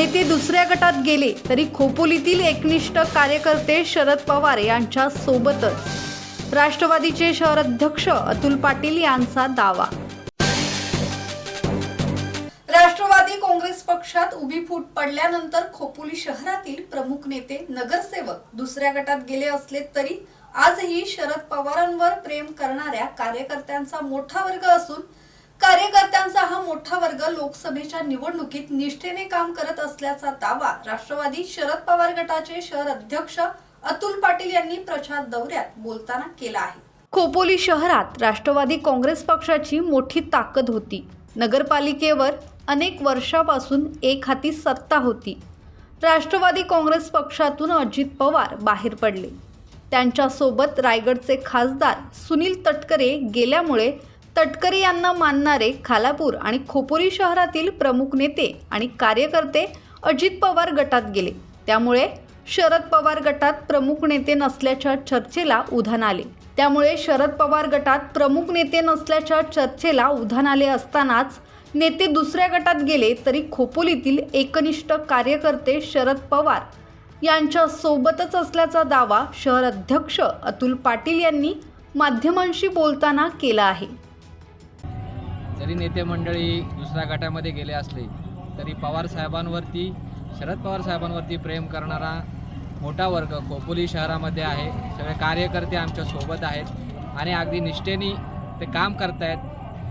नेते दुसऱ्या गटात गेले तरी खोपोलीतील एकनिष्ठ कार्यकर्ते शरद पवार यांच्या सोबतच. राष्ट्रवादीचे शहराध्यक्ष अतुल पाटील यांचा दावा. राष्ट्रवादी काँग्रेस पक्षात उभी फूट पडल्यानंतर खोपोली शहरातील प्रमुख नेते नगरसेवक दुसऱ्या गटात गेले असले तरी आजही शरद पवारांवर प्रेम करणाऱ्या कार्यकर्त्यांचा मोठा वर्ग असून मोठा वर्ग लोकसभेच्या निवडणुकीत निष्ठेने काम करत असल्याचा दावा राष्ट्रवादी शरद पवार गटाचे शहर अध्यक्ष अतुल पाटील यांनी प्रचार दौऱ्यात बोलताना केला आहे. खोपोली शहरात राष्ट्रवादी काँग्रेस पक्षाची मोठी ताकद होती. नगरपालिकेवर अनेक वर्षापासून एक हाती सत्ता होती. राष्ट्रवादी काँग्रेस पक्षातून अजित पवार बाहेर पडले. त्यांच्यासोबत रायगडचे खासदार सुनील तटकरे गेल्यामुळे तटकरे यांना मानणारे खालापूर आणि खोपोली शहरातील प्रमुख नेते आणि कार्यकर्ते अजित पवार गटात गेले. त्यामुळे शरद पवार गटात प्रमुख नेते नसल्याच्या चर्चेला उधाण आले. त्यामुळे शरद पवार गटात प्रमुख नेते नसल्याच्या चर्चेला उधाण आले असतानाच नेते दुसऱ्या गटात गेले तरी खोपोलीतील एकनिष्ठ कार्यकर्ते शरद पवार यांच्या सोबतच असल्याचा दावा शहर अध्यक्ष अतुल पाटील यांनी माध्यमांशी बोलताना केला आहे. जरी नेते मंडळी दुसऱ्या गटामध्ये गेले असले तरी पवार साहेबांवरती शरद पवार साहेबांवरती प्रेम करणारा मोठा वर्ग खोपोली शहरामध्ये आहे. सगळे कार्यकर्ते आमच्यासोबत आहेत आणि अगदी निष्ठेने ते काम करतायत.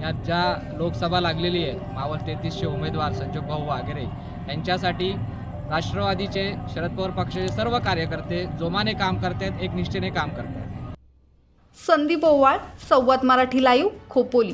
यात ज्या लोकसभा लागलेली आहे मावळ तेहतीसशे उमेदवार संजोग भाऊ वागेरे यांच्यासाठी राष्ट्रवादीचे शरद पवार पक्षाचे सर्व कार्यकर्ते जोमाने काम करतायत एक निष्ठेने काम करतायत. संदीप ओवाळ संवाद मराठी लाईव्ह खोपोली.